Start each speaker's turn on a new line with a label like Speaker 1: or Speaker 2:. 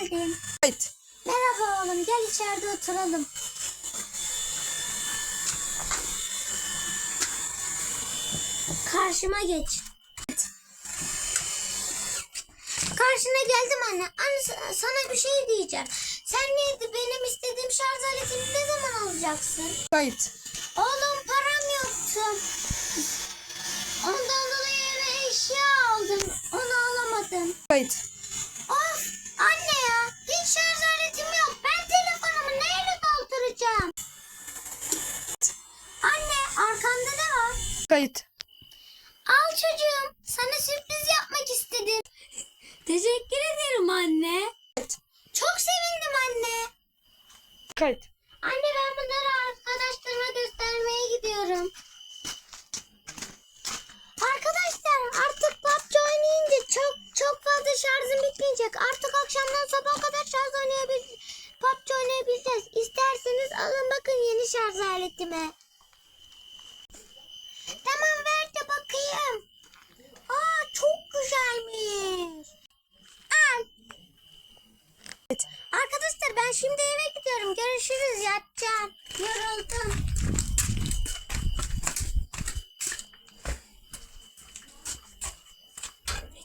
Speaker 1: geldin.
Speaker 2: Kayıt.
Speaker 1: Merhaba oğlum gel içeride oturalım. Karşıma geç. Karşına geldim anne. Anne sa- sana bir şey diyeceğim. Sen neydi benim istediğim şarj aletini ne zaman alacaksın?
Speaker 2: Kayıt.
Speaker 1: Oğlum param yoktu. Ondan dolayı eve eşya aldım. Onu alamadım.
Speaker 2: Kayıt. Kayıt.
Speaker 1: Al çocuğum sana sürpriz yapmak istedim. Teşekkür ederim anne.
Speaker 2: Kayıt.
Speaker 1: Çok sevindim anne.
Speaker 2: Kayıt.
Speaker 1: Anne ben bunları arkadaşlarıma göstermeye gidiyorum. Arkadaşlar artık PUBG oynayınca çok çok fazla şarjım bitmeyecek. Artık akşamdan sabaha kadar şarj oynayabil PUBG oynayabileceğiz. İsterseniz alın bakın yeni şarj aletime. Arkadaşlar ben şimdi eve gidiyorum. Görüşürüz yatacağım. Yoruldum.